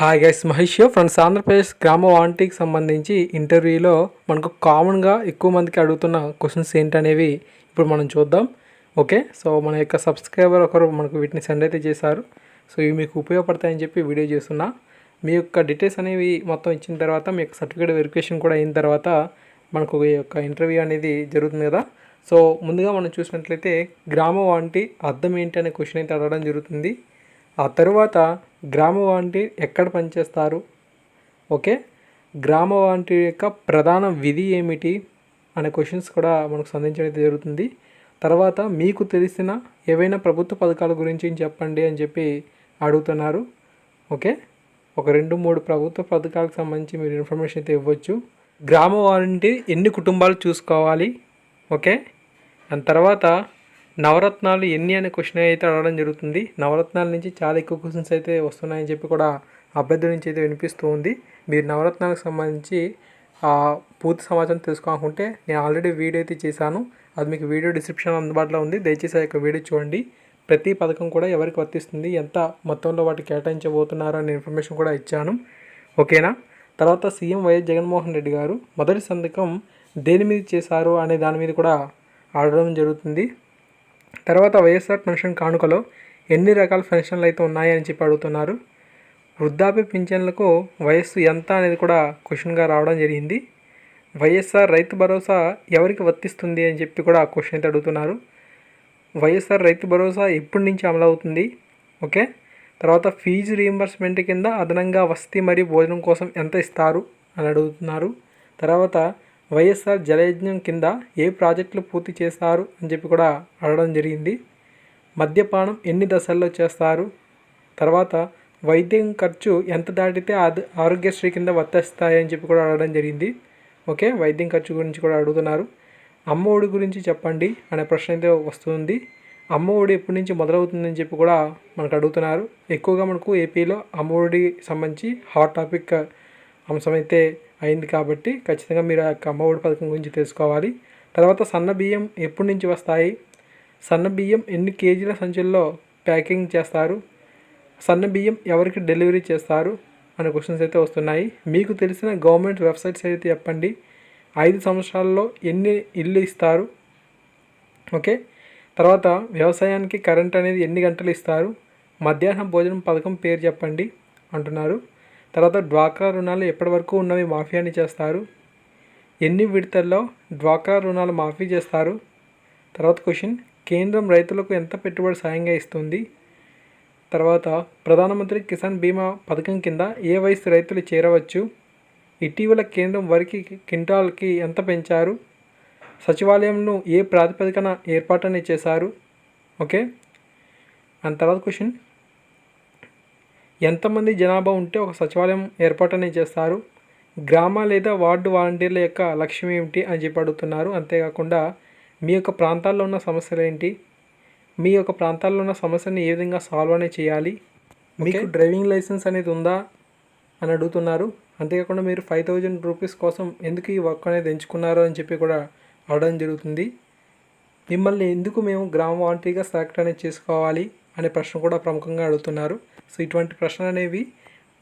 Hi guys Mahesh friends Andhra Pradesh గ్రామ వాంటికి సంబంధించి ఇంటర్వ్యూలో మనకు కామన్గా ఎక్కువ మందికి అడుగుతున్న క్వశ్చన్స్ ఏంటనేవి ఇప్పుడు మనం చూద్దాం. ఓకే సో మన యొక్క సబ్స్క్రైబర్ ఒకరు మనకు వీటిని సెండ్ అయితే చేశారు. సో ఇవి మీకు ఉపయోగపడతాయని చెప్పి వీడియో చేస్తున్నా. మీ యొక్క డీటెయిల్స్ అనేవి మొత్తం ఇచ్చిన తర్వాత మీ యొక్క సర్టిఫికేట్ వెరిఫికేషన్ కూడా అయిన తర్వాత మనకు ఈ యొక్క ఇంటర్వ్యూ అనేది జరుగుతుంది కదా. సో ముందుగా మనం చూసినట్లయితే గ్రామ వాంటి అర్థం ఏంటి అనే క్వశ్చన్ అయితే అడగడం జరుగుతుంది. ఆ తరువాత గ్రామ వాంటి ఎక్కడ పనిచేస్తారు? ఓకే? గ్రామ వాంటి యొక్క ప్రధాన విధి ఏమిటి? అనే క్వశ్చన్స్ కూడా మనకు సంధించడం జరుగుతుంది. తర్వాత మీకు తెలిసిన ఏవైనా ప్రభుత్వ పథకాల గురించి చెప్పండి అని చెప్పి అడుగుతున్నారు. ఓకే? ఒక రెండు మూడు ప్రభుత్వ పథకాలకు సంబంధించి మీరు ఇన్ఫర్మేషన్ అయితే ఇవ్వచ్చు. గ్రామ వాలంటీర్ ఎన్ని కుటుంబాలు చూసుకోవాలి? ఓకే? దాని తర్వాత నవరత్నాలు ఎన్ని అనే క్వశ్చన్ అయితే అడగడం జరుగుతుంది. నవరత్నాల నుంచి చాలా ఎక్కువ క్వశ్చన్స్ అయితే వస్తున్నాయని చెప్పి కూడా అభ్యర్థుల నుంచి అయితే వినిపిస్తూ ఉంది. మీరు నవరత్నాలకు సంబంధించి పూర్తి సమాచారం తెలుసుకోకుంటే నేను ఆల్రెడీ వీడియో అయితే చేశాను. అది మీకు వీడియో డిస్క్రిప్షన్ అందుబాటులో ఉంది. దయచేసి ఆ యొక్క వీడియో చూడండి. ప్రతి పథకం కూడా ఎవరికి వర్తిస్తుంది ఎంత మొత్తంలో వాటికి కేటాయించబోతున్నారు అనే ఇన్ఫర్మేషన్ కూడా ఇచ్చాను. ఓకేనా? తర్వాత సీఎం వైఎస్ జగన్మోహన్ రెడ్డి గారు మొదటి సంతకం దేని మీద చేశారు అనే దాని మీద కూడా ఆడడం జరుగుతుంది. తర్వాత వైఎస్ఆర్ పెన్షన్ కానుకలో ఎన్ని రకాల పెన్షన్లు అయితే ఉన్నాయని చెప్పి అడుగుతున్నారు. వృద్ధాప్య పింఛన్లకు వయస్సు ఎంత అనేది కూడా క్వశ్చన్గా రావడం జరిగింది. వైఎస్ఆర్ రైతు భరోసా ఎవరికి వర్తిస్తుంది అని చెప్పి కూడా క్వశ్చన్ అయితే అడుగుతున్నారు. వైఎస్ఆర్ రైతు భరోసా ఎప్పటి నుంచి అమలు అవుతుంది. ఓకే? తర్వాత ఫీజు రీయింబర్స్మెంట్ కింద అదనంగా వసతి మరియు భోజనం కోసం ఎంత ఇస్తారు అని అడుగుతున్నారు. తర్వాత వైఎస్ఆర్ జలయజ్ఞం కింద ఏ ప్రాజెక్టులు పూర్తి చేస్తారు అని చెప్పి కూడా అడగడం జరిగింది. మద్యపానం ఎన్ని దశల్లో చేస్తారు? తర్వాత వైద్యం ఖర్చు ఎంత దాటితే అది ఆరోగ్యశ్రీ కింద వర్తిస్తాయని చెప్పి కూడా అడగడం జరిగింది. ఓకే వైద్యం ఖర్చు గురించి కూడా అడుగుతున్నారు. అమ్మ ఒడి గురించి చెప్పండి అనే ప్రశ్న అయితే వస్తుంది. అమ్మ ఒడి ఎప్పటి నుంచి మొదలవుతుందని చెప్పి కూడా మనకు అడుగుతున్నారు. ఎక్కువగా మనకు ఏపీలో అమ్మ ఒడి సంబంధించి హాట్ టాపిక్ అంశమైతే అయింది కాబట్టి ఖచ్చితంగా మీరు ఆ యొక్క అమ్మ ఒడి పథకం గురించి తెలుసుకోవాలి. తర్వాత సన్న బియ్యం ఎప్పటి నుంచి వస్తాయి? సన్న బియ్యం ఎన్ని కేజీల సంచుల్లో ప్యాకింగ్ చేస్తారు? సన్న బియ్యం ఎవరికి డెలివరీ చేస్తారు? అనే క్వశ్చన్స్ అయితే వస్తున్నాయి. మీకు తెలిసిన గవర్నమెంట్ వెబ్సైట్స్ అయితే చెప్పండి. ఐదు సంవత్సరాల్లో ఎన్ని ఇల్లు ఇస్తారు? ఓకే. తర్వాత వ్యవసాయానికి కరెంట్ అనేది ఎన్ని గంటలు ఇస్తారు? మధ్యాహ్నం భోజనం పథకం పేరు చెప్పండి అంటున్నారు. తర్వాత డ్వాక్రా రుణాలు ఎప్పటి వరకు ఉన్నవి మాఫీ అని చేస్తారు? ఎన్ని విడతల్లో డ్వాక్రా రుణాలు మాఫీ చేస్తారు? తర్వాత క్వశ్చన్ కేంద్రం రైతులకు ఎంత పెట్టుబడి సాయంగా ఇస్తుంది? తర్వాత ప్రధానమంత్రి కిసాన్ బీమా పథకం కింద ఏ వయసు రైతులు చేరవచ్చు? ఇటీవల కేంద్రం వరికి క్వింటాల్కి ఎంత పెంచారు? సచివాలయంను ఏ ప్రాతిపదికన ఏర్పాటని చేశారు? ఓకే? అండ్ తర్వాత క్వశ్చన్ ఎంతమంది జనాభా ఉంటే ఒక సచివాలయం ఏర్పాటని చేస్తారు? గ్రామ లేదా వార్డు వాలంటీర్ల యొక్క లక్ష్యం ఏమిటి అని చెప్పి అడుగుతున్నారు. అంతేకాకుండా మీ యొక్క ప్రాంతాల్లో ఉన్న సమస్యలు ఏంటి? మీ యొక్క ప్రాంతాల్లో ఉన్న సమస్యని ఏ విధంగా సాల్వ్ అనేది చేయాలి? మీకు డ్రైవింగ్ లైసెన్స్ అనేది ఉందా అని అడుగుతున్నారు. అంతేకాకుండా మీరు ఫైవ్ థౌజండ్ రూపీస్ కోసం ఎందుకు ఈ వర్క్ అనేది ఎంచుకున్నారు అని చెప్పి కూడా అడగడం జరుగుతుంది. మిమ్మల్ని ఎందుకు మేము గ్రామ వాలంటీర్గా సెలెక్ట్ అనేది చేసుకోవాలి అనే ప్రశ్న కూడా ప్రముఖంగా అడుగుతున్నారు. సో ఇటువంటి ప్రశ్నలు అనేవి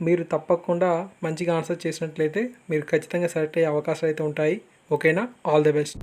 మీరు తప్పకుండా మంచిగా ఆన్సర్ చేసినట్లయితే మీరు ఖచ్చితంగా సెలెక్ట్ అయ్యే అవకాశాలు అయితే ఉంటాయి. ఓకేనా ఆల్ ది బెస్ట్